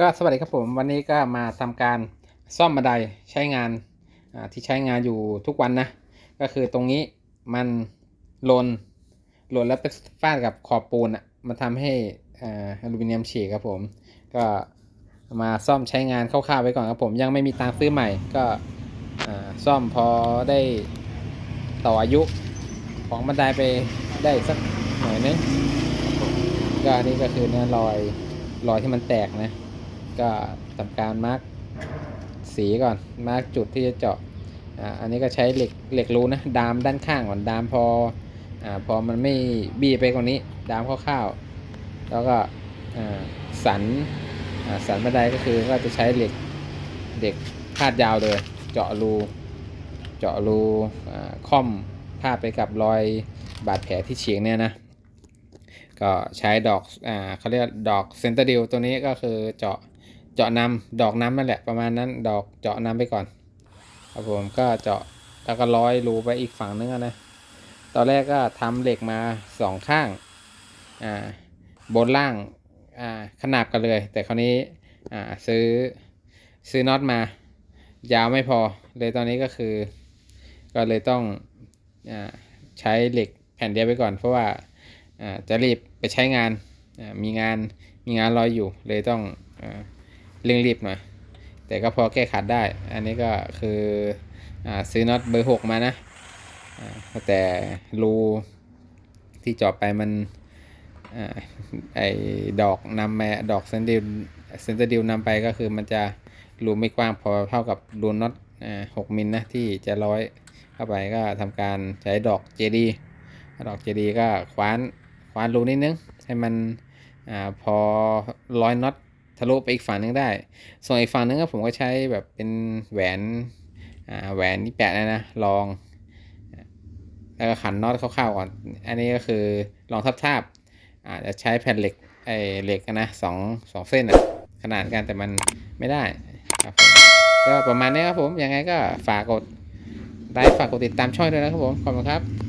ก็สวัสดีครับผมวันนี้ก็มาทำการซ่อมบันไดใช้งานที่ใช้งานอยู่ทุกวันนะ ก็คือตรงนี้มันหลนหล่นแล้วไปฟาดกับขอบปูนอะมันทำให้อ่าอลูมิเนียมฉีกครับผม ก็มาซ่อมใช้งานคร่าวๆไว้ก่อนครับผมยังไม่มีตังค์ซื้อใหม่ก็ซ่อมพอได้ต่ออายุของบันไดไปได้สักหน่อยนึงก็อันนี้ก็คือเนี่ยรอยรอยที่มันแตกนะ ก็ทำการมาร์กสีก่อนมาร์กจุดที่จะเจาะอ่าอันนี้ก็ใช้เหล็กเหล็กรูนะดามด้านข้างก่อนดามพออ่าพอมันไม่บี้ไปกว่านี้ดามคร่าวๆแล้วก็อ่าสันอ่าสันบันไดก็คือก็จะใช้เหล็กเหล็กพาดยาวเลย เจาะรูเจาะรูอ่าค่อมพาดไปกับรอยบาดแผลที่เฉียงเนี่ยนะ ก็ใช้ดอกอ่าเขาเรียกดอกเซนเตอร์ดิลตัวนี้ก็คือเจาะ เจาะนำดอกน้ำนั่นแหละประมาณนั้น ดอกเจาะน้ำไปก่อน ครับผมก็เจาะแล้วก็ร้อยรูไปอีกฝั่งนึงนะตอนแรกก็ทำเหล็กมาสองข้างอ่าบนล่างอ่าขนาบกันเลย แต่คราวนี้อ่าซื้อซื้อน็อตมา ยาวไม่พอ เลยตอนนี้ก็คือ ก็เลยต้องอ่าใช้เหล็กแผ่นเดียวไปก่อน เพราะว่าอ่าจะรีบไปใช้งานอ่ามีงานมีงานรออยู่เลยต้องอ่า เร่งรีบหน่อยแต่ก็พอแก้ขัดได้ อันนี้ก็คืออซื้อน็อตเบอร์หกมานะแต่รูที่เจาะไปมันอไอดอกนำแมาดอกเซนเดลเซนเตอร์ดิวนำไปก็คือมันจะรูไม่กว้างพอเท่ากับรูน็อตหกมิลนะที่จะร้อยเข้าไปก็ทำการใช้ดอกเจดีดอกเจดีก็คว้านคว้านรูนิดนึงให้มันอพอร้อยน็อต ทะลุไปอีกฝั่งนึงได้ ส่วนอีกฝั่งนึงก็ผมก็ใช้แบบเป็นแหวนแหวนที่แปะนะนะลองแล้วก็ขันน็อตคร่าวๆก่อน อันนี้ก็คือลองทับๆอาจจะใช้แผ่นเหล็กไอเหล็กนะสองสองเส้นอะขนาดกันแต่มันไม่ได้ครับผมก็ประมาณนี้ครับผมยังไงก็ฝากกดไลค์ฝากกดติดตามช่องด้วยนะครับผมขอบคุณครับ